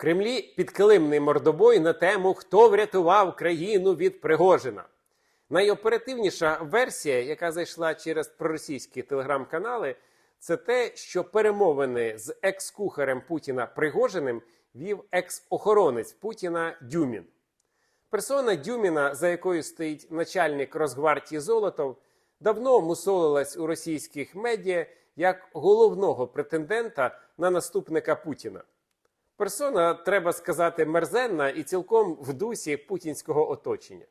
Кремлі підкилимний мордобой на тему Хто врятував країну від Пригожина. Найоперативніша версія, яка зайшла через проросійські телеграм-канали, це те, що перемовини з екс-кухарем Путіна Пригожиним вів екс-охоронець Путіна Дюмін. Персона Дюміна, за якою стоїть начальник Росгвардії Золотов, давно мусолилась у російських медіа як головного претендента на наступника Путіна. Персона, треба сказати, мерзенна і цілком в дусі путінського оточення.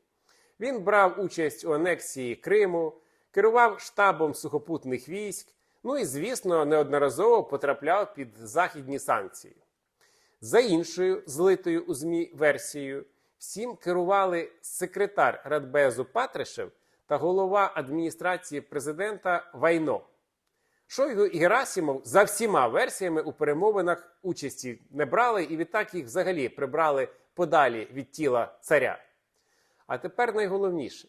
Він брав участь у анексії Криму, керував штабом сухопутних військ, ну і, звісно, неодноразово потрапляв під західні санкції. За іншою злитою у ЗМІ версією, всім керували секретар Радбезу Патришев та голова адміністрації президента Вайно. Шойгу і Герасімов за всіма версіями у перемовинах участі не брали і відтак їх взагалі прибрали подалі від тіла царя. А тепер найголовніше: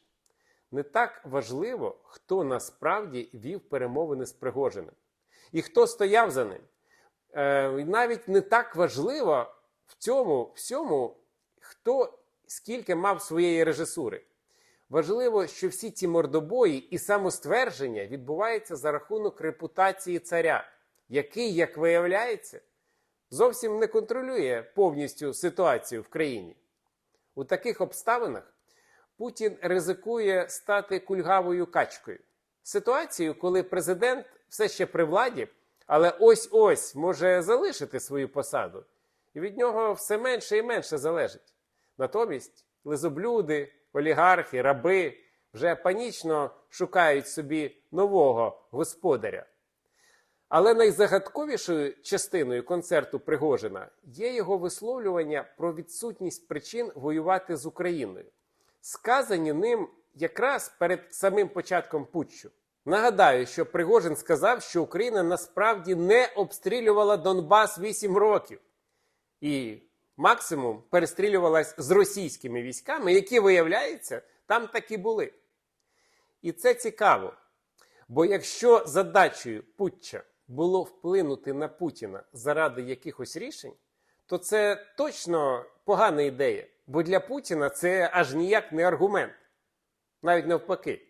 не так важливо, хто насправді вів перемовини з Пригожиним і хто стояв за ним. Е, навіть не так важливо в цьому всьому, хто скільки мав своєї режисури. Важливо, що всі ці мордобої і самоствердження відбуваються за рахунок репутації царя, який, як виявляється, зовсім не контролює повністю ситуацію в країні. У таких обставинах Путін ризикує стати кульгавою качкою. Ситуацію, коли президент все ще при владі, але ось-ось може залишити свою посаду, і від нього все менше і менше залежить. Натомість лизоблюди, олігархи, раби вже панічно шукають собі нового господаря. Але найзагадковішою частиною концерту Пригожина є його висловлювання про відсутність причин воювати з Україною, сказані ним якраз перед самим початком путчу. Нагадаю, що Пригожин сказав, що Україна насправді не обстрілювала Донбас 8 років і максимум перестрілювалась з російськими військами, які, виявляється, там таки були. І це цікаво. Бо якщо задачею Путча було вплинути на Путіна заради якихось рішень, то це точно погана ідея. Бо для Путіна це аж ніяк не аргумент, навіть навпаки.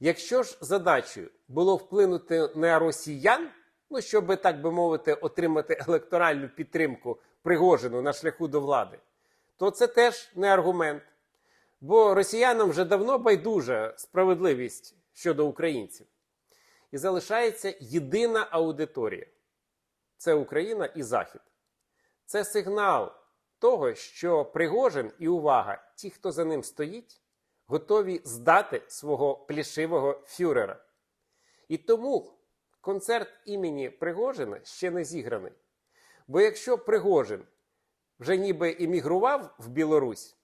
Якщо ж задачею було вплинути на росіян, ну щоб, так би мовити, отримати електоральну підтримку Пригожину на шляху до влади, то це теж не аргумент. Бо росіянам вже давно байдужа справедливість щодо українців. І залишається єдина аудиторія це Україна і Захід. Це сигнал того, що Пригожин і увага, ті, хто за ним стоїть, готові здати свого плішивого фюрера. І тому концерт імені Пригожина ще не зіграний. Бо якщо Пригожин вже ніби іммігрував в Білорусь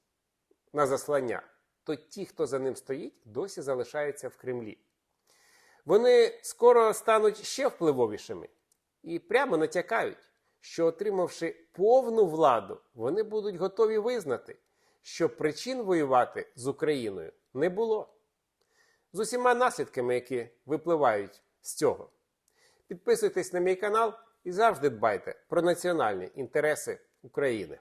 на заслання, то ті, хто за ним стоїть, досі залишаються в Кремлі. Вони скоро стануть ще впливовішими і прямо натякають, що, отримавши повну владу, вони будуть готові визнати, що причин воювати з Україною не було. З усіма наслідками, які випливають з цього. Підписуйтесь на мій канал і завжди дбайте про національні інтереси України.